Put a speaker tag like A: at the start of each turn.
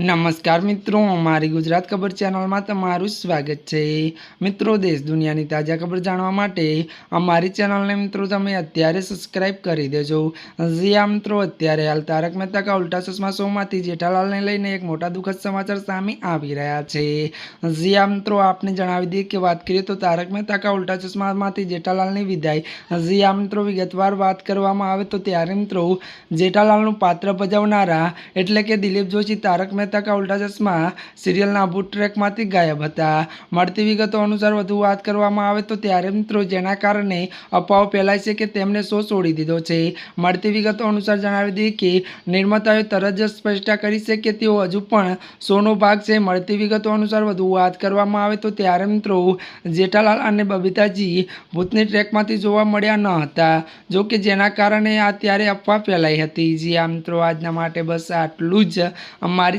A: નમસ્કાર મિત્રો મારી ગુજરાત ખબર ચેનલમાં તમારું સ્વાગત છે. મિત્રો, દેશ દુનિયાની તાજા ખબર જાણવા માટે અમારી ચેનલને મિત્રો તમે અત્યારે સબસ્ક્રાઇબ કરી દેજો. આ મિત્રો, અત્યારે હાલ તારક મહેતા કા ઉલ્ટા ચશ્મા શોમાંથી જેઠાલાલને લઈને એક મોટા દુઃખદ સમાચાર સામે આવી રહ્યા છે. આ મિત્રો, આપને જણાવી દઈએ કે વાત કરીએ તો તારક મહેતા કા ઉલ્ટા ચશ્મામાંથી જેઠાલાલની વિદાય. આ મિત્રો, વિગતવાર વાત કરવામાં આવે તો ત્યારે, મિત્રો, જેઠાલાલનું પાત્ર ભજવનારા એટલે કે દિલીપ જોશી તારક મહેતા કા ઉલ્ટા ચશ્મા સિરિયલના બુટ ટ્રેકમાંથી ગાયબ હતા. મળતી વિગતો અનુસાર વધુ વાત કરવામાં આવે તો ત્યારે મિત્રો જેના કારણે અફવાઓ ફેલાય છે કે તેમણે શો છોડી દીધો છે. મળતી વિગતો અનુસાર જણાવી દઈએ કે નિર્માતાએ તરત જ સ્પષ્ટતા કરી છે કે તેઓ હજુ પણ શોનો ભાગ છે. મળતી વિગતો અનુસાર વધુ વાત કરવામાં આવે તો ત્યારે મિત્રો જેઠાલાલ અને બબીતાજી ભૂતની ટ્રેકમાંથી જોવા મળ્યા ન હતા. જો કે જેના કારણે આ ત્યારે અફવા ફેલાઈ હતી. જી આ મિત્રો, આજના માટે બસ આટલું જ. અમારી